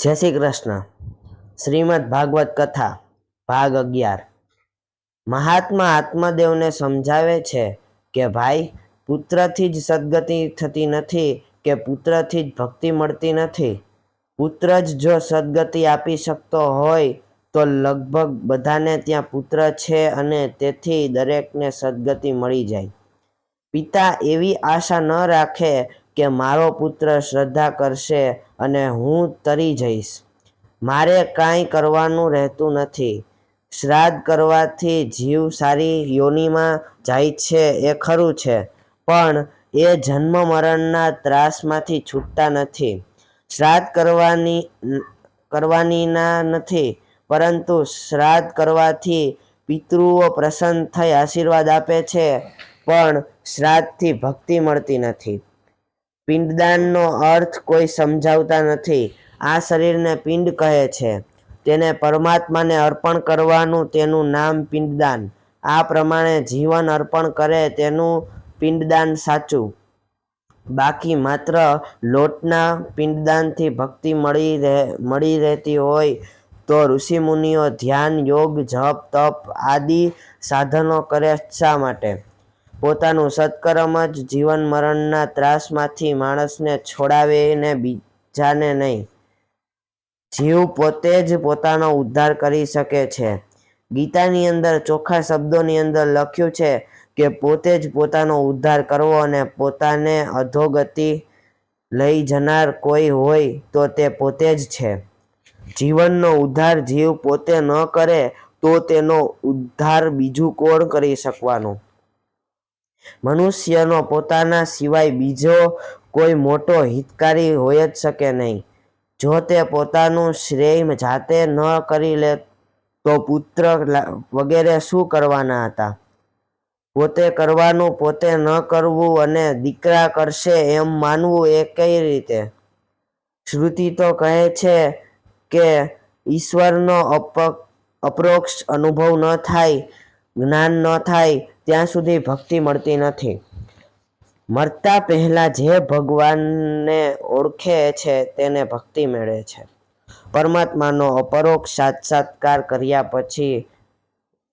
જય શ્રી કૃષ્ણ. શ્રીમદ ભાગવત કથા, ભાગ અગિયાર. મહાત્મા આત્મદેવને સમજાવે છે કે ભાઈ, પુત્રથી જ સદગતિ થતી નથી કે પુત્રથી જ ભક્તિ મળતી નથી. પુત્ર જ જો સદગતિ આપી શકતો હોય તો લગભગ બધાને ત્યાં પુત્ર છે અને તેથી દરેકને સદગતિ મળી જાય. પિતા એવી આશા ન રાખે કે મારો પુત્ર શ્રદ્ધા કરશે અને હું તરી જઈશ. મારે કાંઈ કરવાનું રહેતું નથી. શ્રાદ્ધ કરવાથી જીવ સારી યોનિમાં જાય છે એ ખરું છે, પણ એ જન્મ મરણના ત્રાસમાંથી છૂટતા નથી. શ્રાદ્ધ કરવાની, કરવાનીના નથી, પરંતુ શ્રાદ્ધ કરવાથી પિતૃઓ પ્રસન્ન થઈ આશીર્વાદ આપે છે, પણ શ્રાદ્ધથી ભક્તિ મળતી નથી. પિંડદાનનો અર્થ કોઈ સમજાવતા નથી. આ શરીરને પિંડ કહે છે. તેને પરમાત્માને અર્પણ કરવાનું તેનું નામ પિંડદાન. આ પ્રમાણે જીવન અર્પણ કરે તેનું પિંડદાન સાચું. બાકી માત્ર લોટના પિંડદાનથી ભક્તિ મળી રહે, મળી રહેતી હોય તો ઋષિમુનિઓ ધ્યાન, યોગ, જપ, તપ આદિ સાધનો કરે શા માટે? પોતાનું સત્કર્મ જ જીવન મરણના ત્રાસમાંથી માણસને છોડાવે ને બીજાને નહીં. જીવ પોતે જ પોતાનો ઉદ્ધાર કરી શકે છે. ગીતાની અંદર ચોખ્ખા શબ્દોની અંદર લખ્યું છે કે પોતે જ પોતાનો ઉદ્ધાર કરવો અને પોતાને અધોગતિ લઈ જનાર કોઈ હોય તો તે પોતે જ છે. જીવનનો ઉદ્ધાર જીવ પોતે ન કરે તો તેનો ઉદ્ધાર બીજું કોણ કરી શકવાનું? મનુષ્યનો પોતાના સિવાય બીજો કોઈ મોટો હિતકારી હોય જ શકે નહીં. જો તે પોતાનું શ્રેય જાતે ન કરી લે તો પુત્ર વગેરે શું કરવાના હતા? પોતે કરવાનું પોતે ન કરવું અને દીકરા કરશે એમ માનવું એ કઈ રીતે? શ્રુતિ તો કહે છે કે ઈશ્વરનો અપ, અપરોક્ષ અનુભવ ન થાય, જ્ઞાન ન થાય ત્યાં સુધી ભક્તિ મળતી નથી. મરતા પહેલા જે ભગવાનને ઓળખે છે તેને ભક્તિ મેળે છે. પરમાત્માનો અપરોક્ષ સાક્ષાત્કાર કર્યા પછી,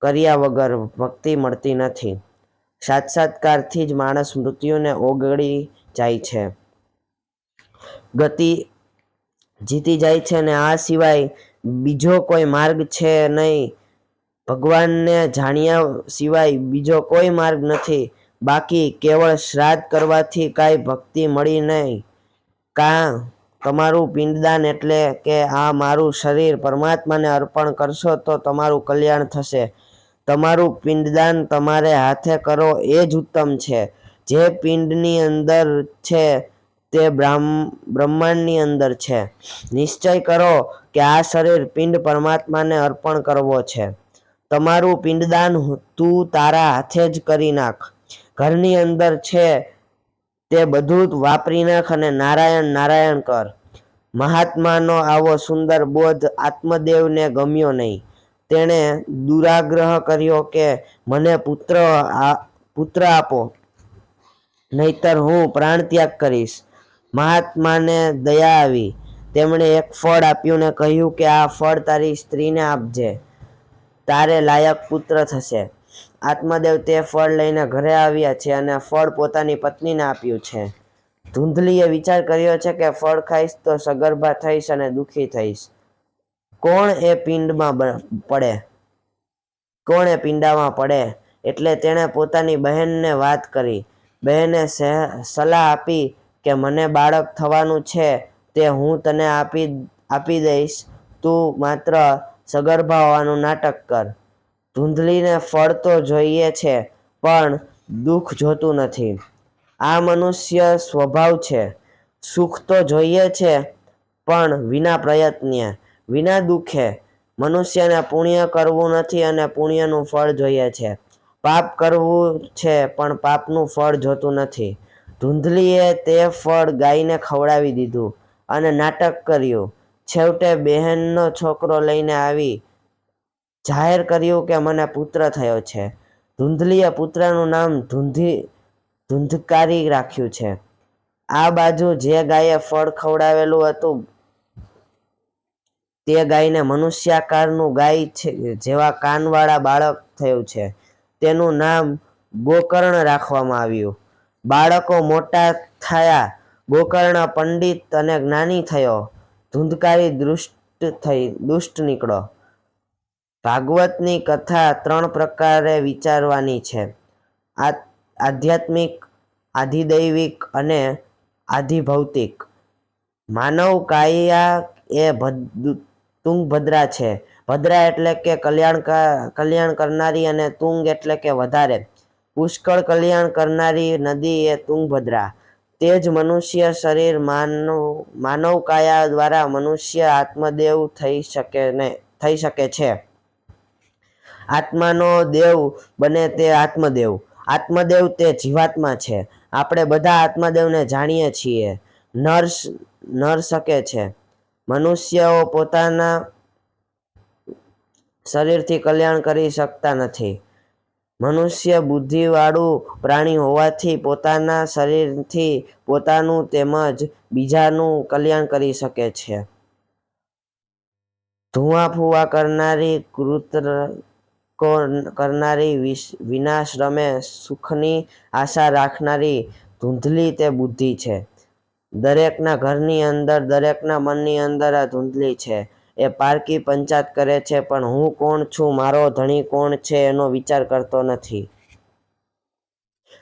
કર્યા વગર ભક્તિ મળતી નથી. સાક્ષાત્કારથી જ માણસ મૃત્યુને ઓગળી જાય છે. ગતિ જીતી જાય છે અને આ સિવાય બીજો કોઈ માર્ગ છે નહીં. ભગવાનને જાણ્યા સિવાય બીજો કોઈ માર્ગ નથી. બાકી કેવળ શ્રાદ્ધ કરવાથી કાંઈ ભક્તિ મળી નહીં. કાં તમારું પિંડદાન એટલે કે આ મારું શરીર પરમાત્માને અર્પણ કરશો તો તમારું કલ્યાણ થશે. તમારું પિંડદાન તમારે હાથે કરો એ જ ઉત્તમ છે. જે પિંડની અંદર છે તે બ્રાહ્મ, બ્રહ્માંડની અંદર છે. નિશ્ચય કરો કે આ શરીર પિંડ પરમાત્માને અર્પણ કરવો છે. તમારું પિંડદાન તું તારા હાથે જ કરી નાખ. ઘરની અંદર છે તે બધું જ વાપરી નાખ અને નારાયણ નારાયણ કર. મહાત્માનો આવો સુંદર બોધ આત્મદેવને ગમ્યો નહીં. તેણે દુરાગ્રહ કર્યો કે, મને પુત્ર પુત્ર આપો. નહીતર હું પ્રાણત્યાગ કરીશ. મહાત્માને દયા આવી. તેમણે એક ફળ આપ્યું ને કહ્યું કે, આ ફળ તારી સ્ત્રીને આપજે. તારે લાયક પુત્ર થશે. આત્મદેવ તે ફળ લઈને ઘરે આવ્યા છે અને ફળ પોતાની પત્નીને આપ્યું છે. ધૂંધલીએ વિચાર કર્યો છે કે ફળ ખાઈશ તો સગર્ભા થઈશ અને દુઃખી થઈશ. કોણ એ પિંડમાં પડે? કોણ એ પિંડામાં પડે? એટલે તેણે પોતાની બહેનને વાત કરી. બહેને સલાહ આપી કે મને બાળક થવાનું છે તે હું તને આપી આપી દઈશ. તું માત્ર સગર્ભા હોવાનું નાટક કર. ધૂંધલીને ફળ તો જોઈએ છે, પણ દુઃખ જોતું નથી. આ મનુષ્ય સ્વભાવ છે. સુખ તો જોઈએ છે, પણ વિના પ્રયત્ને, વિના દુઃખે મનુષ્યને પુણ્ય કરવું નથી અને પુણ્યનું ફળ જોઈએ છે. પાપ કરવું છે, પણ પાપનું ફળ જોતું નથી. ધૂંધલીએ તે ફળ ગાયને ખવડાવી દીધું અને નાટક કર્યું. છેવટે બહેનનો છોકરો લઈને આવી જાહેર કર્યું કે મને પુત્ર થયો છે. ધૂંધલીએ પુત્રનું નામ ધૂંધી, ધૂંધકારી રાખ્યું છે. આ બાજુ જે ગાયે ફળ ખવડાવેલું હતું, તે ગાયને મનુષ્યાકારનું ગાય છે, જેવા કાનવાળા બાળક થયું છે. તેનું નામ ગોકર્ણ રાખવામાં આવ્યું. બાળકો મોટા થયા, ગોકર્ણ પંડિત અને જ્ઞાની થયો. ધૂંધકારી દુષ્ટ થઈ, દુષ્ટ નીકળો. ભાગવતની કથા ત્રણ પ્રકારે વિચારવાની છે. આધ્યાત્મિક, આધિદૈવિક અને આધિભૌતિક. માનવ કાયા એ ભદ- તુંગભદ્રા છે. ભદ્રા એટલે કે કલ્યાણ કલ્યાણ કરનારી અને તુંગ એટલે કે વધારે. પુષ્કળ કલ્યાણ કરનારી નદી એ તુંગભદ્રા તે જ મનુષ્ય શરીર માનવ માનવ કાયા દ્વારા મનુષ્ય આત્મદેવ થઈ શકે ને, થઈ શકે છે. આત્માનો દેવ બને તે આત્મદેવ. આત્મદેવ તે જીવાત્મા છે. આપણે બધા આત્મદેવને જાણીએ છીએ. નર નર શકે છે. મનુષ્યઓ પોતાના શરીરથી કલ્યાણ કરી શકતા નથી. મનુષ્ય બુદ્ધિવાળું પ્રાણી હોવાથી પોતાના શરીરથી પોતાનું તેમજ બીજાનું કલ્યાણ કરી શકે છે. ધુઆ ફુવા કરનારી, કૃત્ર કરનારી વિનાશ્રમે સુખની આશા રાખનારી ધૂંધલી તે બુદ્ધિ છે. દરેકના ઘરની અંદર, દરેકના મનની અંદર આ ધૂંધલી છે. એ પારકી પંચાત કરે છે, પણ હું કોણ છું? મારો ધણી કોણ છે? એનો વિચાર કરતો નથી.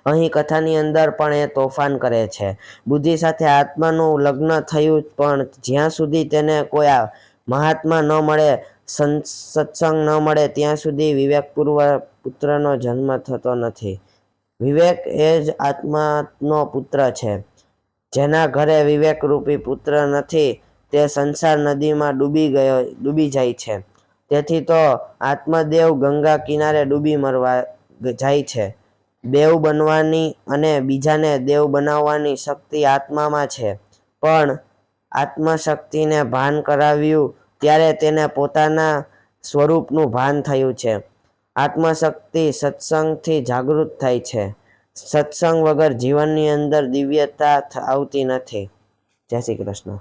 અહીં કથાની અંદર પણ એ તોફાન કરે છે. બુદ્ધિ સાથે આત્માનું લગ્ન થયું, પણ જ્યાં સુધી તેને કોઈ મહાત્મા ન મળે સત્સંગ ન મળે, ત્યાં સુધી વિવેકપૂર્વ પુત્રનો જન્મ થતો નથી. વિવેક એ જ આત્માનો પુત્ર છે. જેના ઘરે વિવેકરૂપી પુત્ર નથી તે સંસાર નદીમાં ડૂબી ગયો, ડૂબી જાય છે. તેથી તો આત્મદેવ ગંગા કિનારે ડૂબી મરવા જાય છે. દેવ બનવાની અને બીજાને દેવ બનાવવાની શક્તિ આત્મામાં છે. પણ આત્મશક્તિને ભાન કરાવ્યું ત્યારે તેને પોતાના સ્વરૂપનું ભાન થયું છે. આત્મશક્તિ સત્સંગથી જાગૃત થાય છે. સત્સંગ વગર જીવનની અંદર દિવ્યતા આવતી નથી. જય શ્રી કૃષ્ણ.